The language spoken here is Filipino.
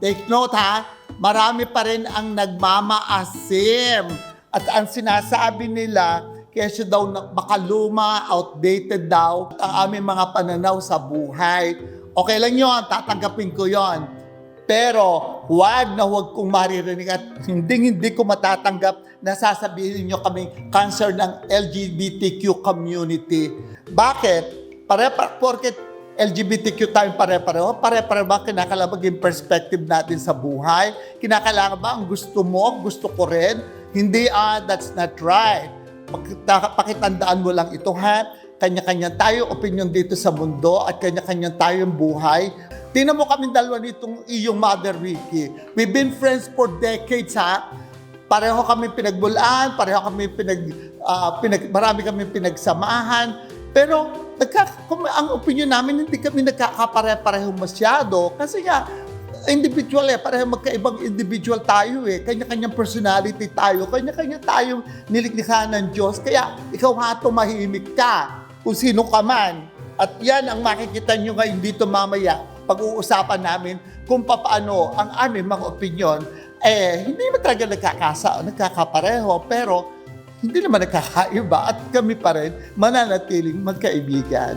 take note ha, marami pa rin ang nagmamaasim. At ang sinasabi nila, kesyo daw makaluma, outdated daw ang aming mga pananaw sa buhay. Okay lang yon, tatanggapin ko yon. Pero huwag na huwag kong maririnig at hindi hindi ko matatanggap na sasabihin niyo kaming cancer ng LGBTQ community. Bakit? Pare-pare, porket LGBTQ tayo pare-pareho, pare-pareho ba kinakalabag yung perspective natin sa buhay? Kinakailangan ba ang gusto mo, gusto ko rin? Hindi, ah, that's not right. Pakitandaan mo lang ito, ha? Kanya-kanya tayo opinion dito sa mundo at kanya-kanya tayong buhay. Tingnan mo kami dalawa nitong iyong mother, Ricky. We've been friends for decades, ha? Pareho kami pinagbulaan, pareho kami pinag, ah, pinag marami kami pinagsamahan. Pero nagka, kung ang opinion namin, hindi kami nagkakapare-pareho masyado. Kasi nga, individual eh, pareho magkaibang individual tayo eh. Kanya-kanyang personality tayo, kanya-kanya tayong niliklikha ng Diyos. Kaya ikaw nga tumahimik ka kung sino ka man. At yan ang makikita nyo ngayon dito mamaya pag-uusapan namin kung paano ang aming mga opinion eh, hindi naman talaga nagkakasa, nagkakapareho, pero hindi naman nagkakaiba at kami pa rin mananatiling magkaibigan.